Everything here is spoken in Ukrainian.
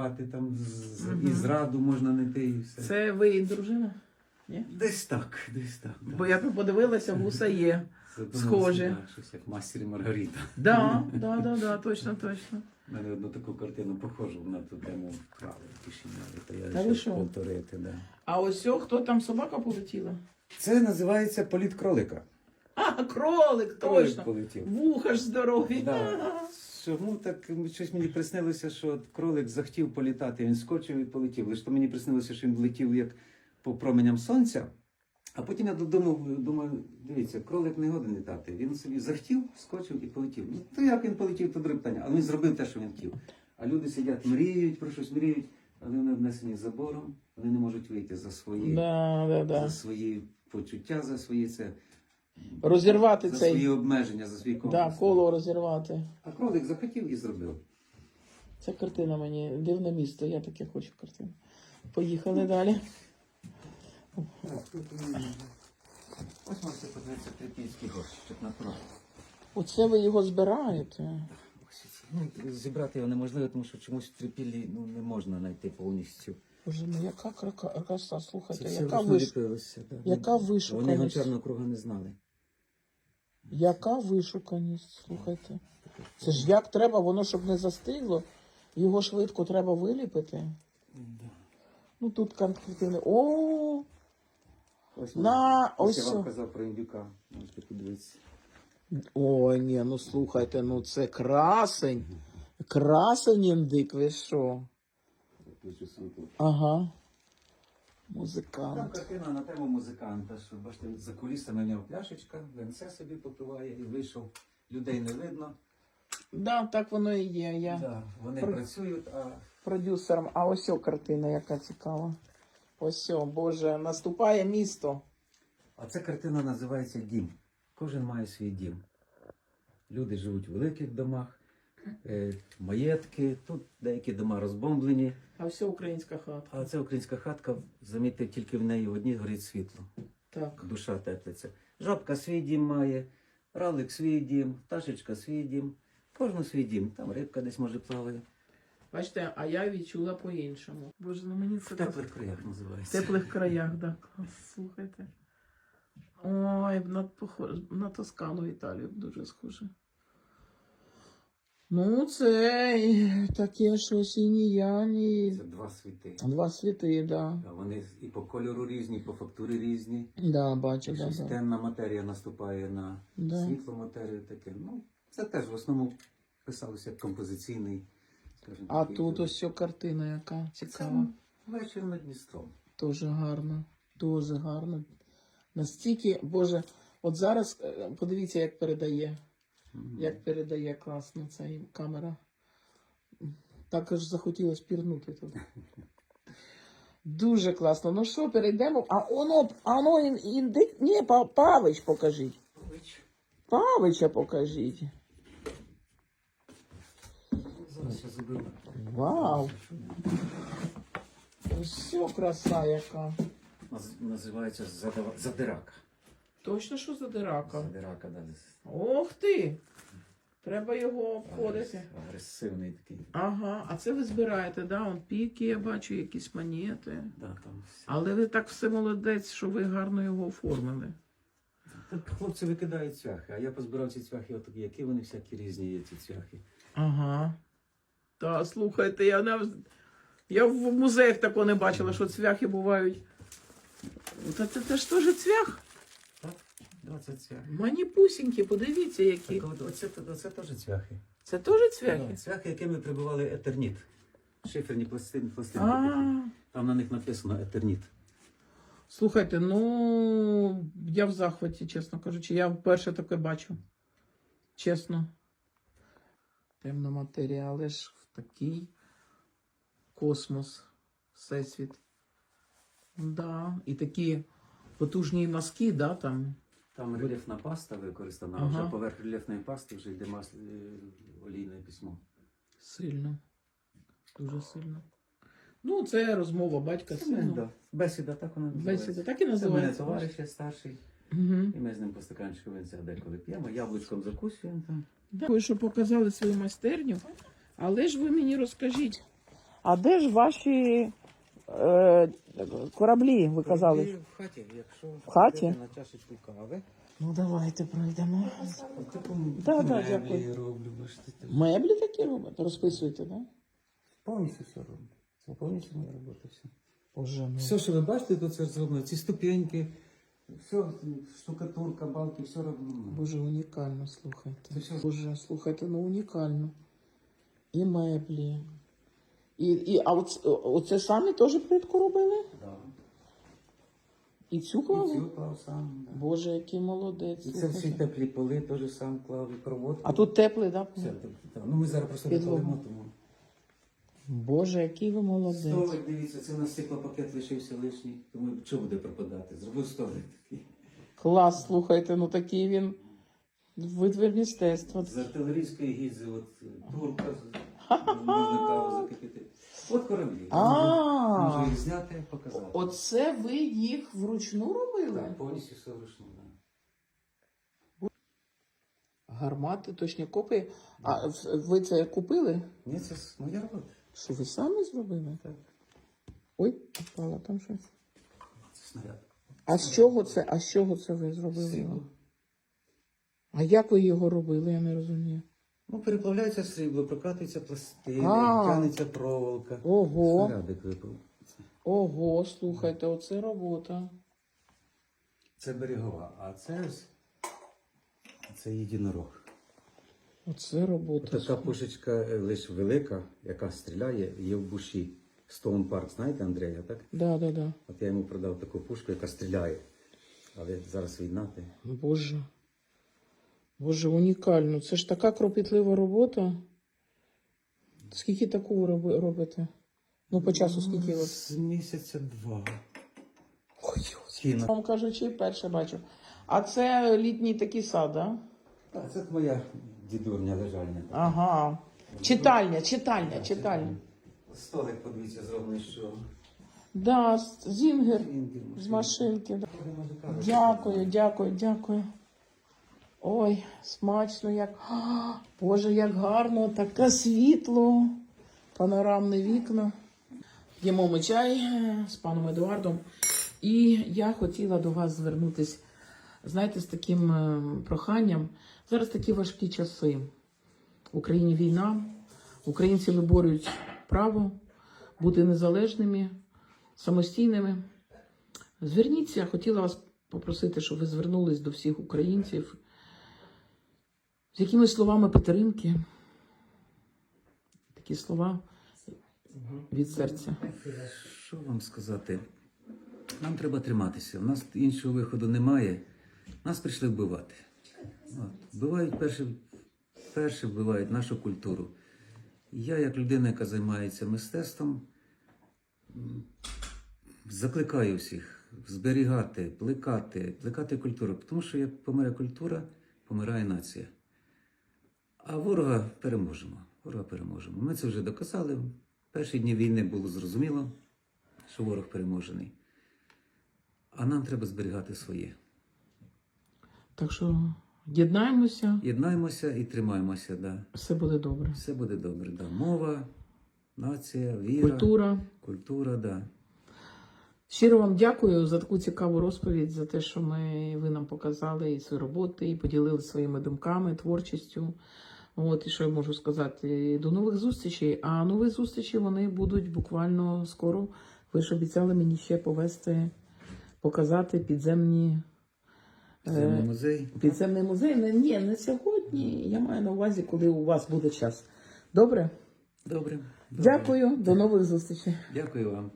приховати, там з- Мгм. і зраду можна знайти, і все. Це ви і дружина? Десь так, десь так. да. Бо я подивилася, вуса є. Схоже. щось як мастер і Маргарита. Да, да, да, да, точно, точно. У мене одну таку картину похожу на ту тему вкрали Кишиняві, то я Та ви повторити. Да. А ось о, хто там собака полетіла? Це називається політ кролика. А, кролик, Кролик точно. полетів. Вуха ж здорові. Да. Чому так щось мені приснилося, що от кролик захотів політати, він скочив і полетів. Лише то мені приснилося, що він летів як по променям сонця. А потім я додумав, думаю, дивіться, кролик не годен літати. Він собі захотів, скочив і полетів. Ну то як він полетів, то друге питання. Але він зробив те, що він хотів. А люди сидять, мріють про щось мріють, але вони обнесені забором, вони не можуть вийти за свої, Да, да, да. за свої почуття, за свої це. Розірвати за цей свої обмеження, за свій комплекс. да, коло розірвати. А кролик захотів і зробив. Ця картина мені дивне місто, я таке хочу картину. Поїхали далі. Ось можете подивитися Трипільський горщик на кров. Оце ви його збираєте. Ну, зібрати його неможливо, тому що чомусь в Трипіллі ну, не можна знайти повністю. Боже, ну яка крака, краса, слухайте, яка, виш... яка Вони вишуканість. гончарного круга не знали. Яка вишуканість, слухайте. Це ж як треба, воно щоб не застигло, його швидко треба виліпити. Ну тут конкретно. О, Ось, На, ось я вам казав про індюка. Можете подивитися. Ой, ні, ну слухайте, ну це красень. Красень індик, ви що? Включу Ага. Там Музикант. картина на тему музиканта, що бачите, за кулісами нього пляшечка, венце собі попиває і вийшов. Людей не видно. Да, так воно і є. Я Да, вони Про- працюють, а продюсером. А ось о картина, яка цікава. Ось о, Боже, наступає місто. А ця картина називається Дім. Кожен має свій дім. Люди живуть в великих домах, маєтки, тут деякі дома розбомблені. А все українська хата. А це українська хатка, замітьте, тільки в неї в одній горить світло. Так. Душа теплиться. Жабка свій дім має, ралик свій дім, пташечка свій дім. Кожен свій дім. Там рибка десь може плаває. Бачите, а я відчула по-іншому. Боже, ну мені В це так... теплих краях В теплих краях, так. Клас, слухайте. Ой, на, похож... на Тоскану Італію дуже схоже. Ну, це таке щось і ніяні. Це два світи. Два світи, да. Вони і по кольору різні, і по фактурі різні. Да, бачу, да, да. темна матерія наступає на Да. світлу матерію таке. Ну, це теж в основному писалося як композиційний, скажімо А такий тут ось ця картина, яка Це цікава. вечір над Дністром. Дуже гарно, дуже гарно. Настільки, Боже, от зараз е, подивіться, як передає. Як передає класно ця камера. Також захотілося пірнути тут. Дуже класно. Ну що, перейдемо. А воно, а воно ін, індик. Ні, Павич покажіть. Павич. Павича покажіть. Зараз я заберу. Вау! Все краса яка. Називається задирака. Точно, що за дирака? Задирака, да. Ох ти! Треба його обходити. Агресивний такий. Ага, а це ви збираєте, да? Он піки, я бачу, якісь монети. Да, там все. Але ви так все молодець, що ви гарно його оформили. Так хлопці викидають цвяхи, а я позбирав ці цвяхи, от які вони всякі різні є, ці цвяхи. Ага. Та слухайте, я не я в музеях такого не бачила, що цвяхи бувають. Та це ж теж цвях. 20 цвяхів. Маніпусінькі, подивіться, які. Так от, оце, оце теж цвяхи. Це теж цвяхи? Цвяхи, якими прибивали етерніт. Шиферні пластини, пластинки. А, такі. Там на них написано етерніт. слухайте, ну я в захваті, чесно кажучи. Я вперше таке бачу. Чесно. Темна матерія, але ж в такий космос, всесвіт. Да. І такі потужні мазки, да, там. Там рельєфна паста використана, а Ага. вже поверх рельєфної пасти вже йде е, олійне письмо. Сильно. Дуже сильно. Ну, це розмова батька з сином. Да. Бесіда, так вона називається. Бесіда, так і Це в мене називається. товариш є старший, Угу. і ми з ним по стаканчику винця деколи п'ємо, яблучком закусуємо там. Дякую, що показали свою майстерню. Але ж ви мені розкажіть, А де ж ваші е, кораблі, ви казали? В хаті, якщо В хаті? йдете на чашечку кави. Ну давайте пройдемо. В такому Да, да, меблі дякую. роблю, бачите. так. Меблі такі робите? Розписуєте, так? Да? Повністю все роблю. Це повністю моя робота. Все. Боже, ну. Все, що ви бачите, то це зроблено. Ці ступеньки, все, штукатурка, балки, все роблено. Боже, унікально, слухайте. Це все- Боже, слухайте, ну унікально. І меблі. І, і, а оце, оце самі теж плитку робили? Да. І цю І клаву? цю клав сам. да. Боже, який молодець. І це всі теплі поли теж сам клав і проводку. А тут теплий, так? Все, теплі. Ну ми зараз просто не Підлогу. палимо, тому. Боже, який ви молодець. Столик, дивіться, це у нас стеклопакет лишився лишній, тому що буде пропадати? Зробив столик такий. Клас, слухайте, ну такий він витвір мистецтва. З артилерійської гільзи, от турка, з- можна каву закипити. От кораблі. А. Можу їх зняти, показати. Оце ви їх вручну робили? Так, повністю все вручну. Да. Гармати, точні копії. А в- ви це купили? Ні, це с- моя робота. Що ви самі зробили? Так. Ой, попала там щось. Це снаряд. А з чого це? А з чого це ви зробили його? А як ви його робили, я не розумію. Переплавляється срібло, прокатується пластини, А. тягнеться проволока. Ого, Снарядик випав. ого, слухайте, оце робота. Це берегова, а це ось це єдинорог. Оце робота. Така пушечка е, лише велика, яка стріляє, є в буші. Стоун Парк, знаєте, Андрія, так? Да, да, да. От я йому продав таку пушку, яка стріляє. Але зараз війна. ти. Боже. Боже, унікально. Це ж така кропітлива робота. Скільки роби- робите? Ну, по часу скільки от? З місяця два. Ой, Кіно. вам кажучи, перше бачу. А це літній такий сад, да? Так, це моя дідурня лежальня. Ага. Читальня, читальня, читальня. Столик, подивіться, зроблений що. Да, з- зінгер з машинки. Дякую, дякую, дякую. Ой, смачно, як. А, Боже, як гарно, таке світло, панорамне вікна. П'ємо ми чай е, з паном Едуардом. І я хотіла до вас звернутися, знаєте, з таким е, проханням. Зараз такі важкі часи. В Україні війна, українці виборюють право бути незалежними, самостійними. Зверніться, хотіла вас попросити, щоб ви звернулись до всіх українців з якимись словами підтримки. Такі слова від серця. Що вам сказати? Нам треба триматися. У нас іншого виходу немає. Нас прийшли вбивати. От. Вбивають перше, перше вбивають нашу культуру. Я, як людина, яка займається мистецтвом, закликаю всіх зберігати, плекати, плекати культуру. Тому що як помирає культура, помирає нація. А ворога переможемо. Ворога переможемо. Ми це вже доказали. Перші дні війни було зрозуміло, що ворог переможений. А нам треба зберігати своє. Так що єднаємося, Єднаємося і тримаємося. Да. все буде добре. Все буде добре. Да. Мова, нація, віра, Культура. культура, да. Щиро вам дякую за таку цікаву розповідь, за те, що ми, ви нам показали і свої роботи, і поділилися своїми думками, творчістю. От, і що я можу сказати? До нових зустрічей. А нові зустрічі вони будуть буквально скоро. Ви ж обіцяли мені ще повести, показати підземні. Земний музей. Підземний музей. Не, ні, не сьогодні. Я маю на увазі, коли у вас буде час. Добре? Добре. Добре. Дякую, до нових зустрічей. Дякую вам.